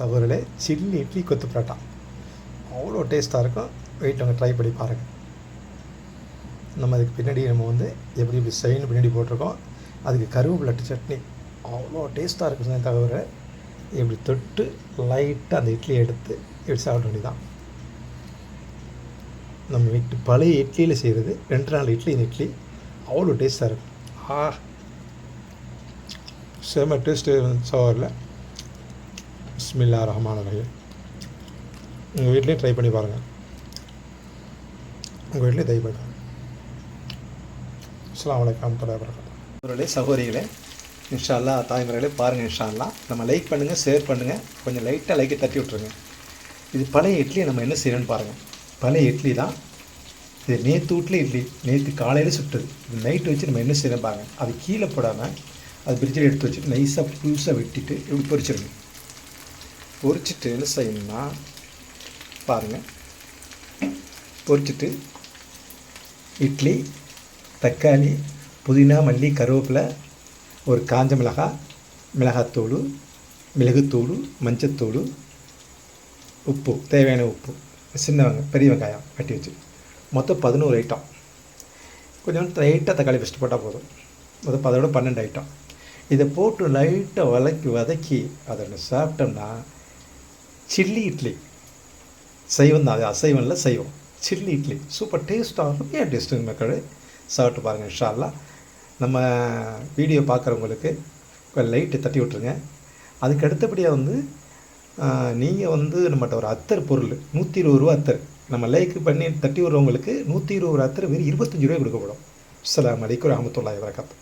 சகோதரர்களே சில்லி இட்லி கொத்து பரோட்டா. அவ்வளோ டேஸ்ட்டாக இருக்கும். வெயிட் அவங்க ட்ரை பண்ணி பாருங்கள் நம்ம அதுக்கு பின்னாடி நம்ம வந்து எப்படி இப்படி செய்யணும் பின்னாடி போட்டிருக்கோம். அதுக்கு கருவேப்பிலட்டு சட்னி. அவ்வளோ டேஸ்ட்டாக இருக்கும் தவிர இப்படி தொட்டு லைட்டாக அந்த இட்லியை எடுத்து இப்படி சாப்பிட வேண்டியதான் நம்ம வீட்டு பழைய இட்லியில் செய்கிறது ரெண்டு நாள் இட்லி இந்த இட்லி. அவ்வளோ டேஸ்ட்டாக இருக்கும். ஆ செம டேஸ்ட்டு சவரில். பிஸ்மில்லா ரஹ்மான் ரஹீம் உங்கள் வீட்லேயும் ட்ரை பண்ணி பாருங்கள் உங்கள் வீட்லேயும் ட்ரை பண்ணி பாருங்கள் அஸ்லாம் வலைக்கம் தலைவர்களே சகோதரிகளே இன்ஷால்லா தாய்மர்களே பாருங்கள் இன்ஷால்லா நம்ம லைக் பண்ணுங்கள் ஷேர் பண்ணுங்கள் கொஞ்சம் லைட்டாக லைக்கை தட்டி விட்ருங்க இது பழைய இட்லியை நம்ம என்ன செய்யணும்னு பாருங்கள் பழைய இட்லி தான். இது நேற்று வீட்டில் இட்லி. நேற்று காலையில் சுட்டது. இது நைட்டு வச்சு நம்ம என்ன செய்யணும் பாருங்கள் அது கீழே போடாமல் அது பிரிட்ஜில் எடுத்து வச்சுட்டு நைஸாக புதுசாக வெட்டிட்டு இப்படி பொரிச்சிருங்க பொரிச்சிட்டு என்ன செய்யணும்னா பாருங்கள் பொரிச்சிட்டு இட்லி தக்காளி புதினா மல்லி கருவேப்பிலை ஒரு காஞ்ச மிளகாய் மிளகாத்தூள் மிளகுத்தூள் மஞ்சத்தூள் உப்பு தேவையான உப்பு. சின்ன வெங்காயம் பெரிய வெங்காயம் வெட்டி வச்சு. மொத்தம் பதினோரு ஐட்டம் கொஞ்சம் லைட்டாக தக்காளி ஃபஸ்ட்டு போட்டால் போதும். மொத்தம் அதோட பன்னெண்டு ஐட்டம் இதை போட்டு லைட்டாக வதக்கி வதக்கி அதை சாப்பிட்டோம்னா சில்லி இட்லி. சைவம் தான் அது அசைவம் இல்லை சைவம். சில்லி இட்லி. சூப்பர் டேஸ்ட்டாக இருக்கும். ஏன் டேஸ்ட்டு மக்கள்? சாப்பிட்டு பாருங்கள் இன்ஷால்லா நம்ம வீடியோ பார்க்குறவங்களுக்கு லைட்டு தட்டி விட்ருங்க அதுக்கு அடுத்தபடியாக வந்து நீங்கள் வந்து நம்மகிட்ட ஒரு அத்தர் பொருள் நூற்றி இருபது ரூபா அத்தர். நம்ம லைக் பண்ணி தட்டி விடுறவங்களுக்கு நூற்றி இருபது ரூபா அத்தர் வெறும் இருபத்தஞ்சி ரூபாய் கொடுக்கப்படும். அஸ்ஸலாமு அலைக்கும் ரஹமத்துல்லாஹி வரகாத்து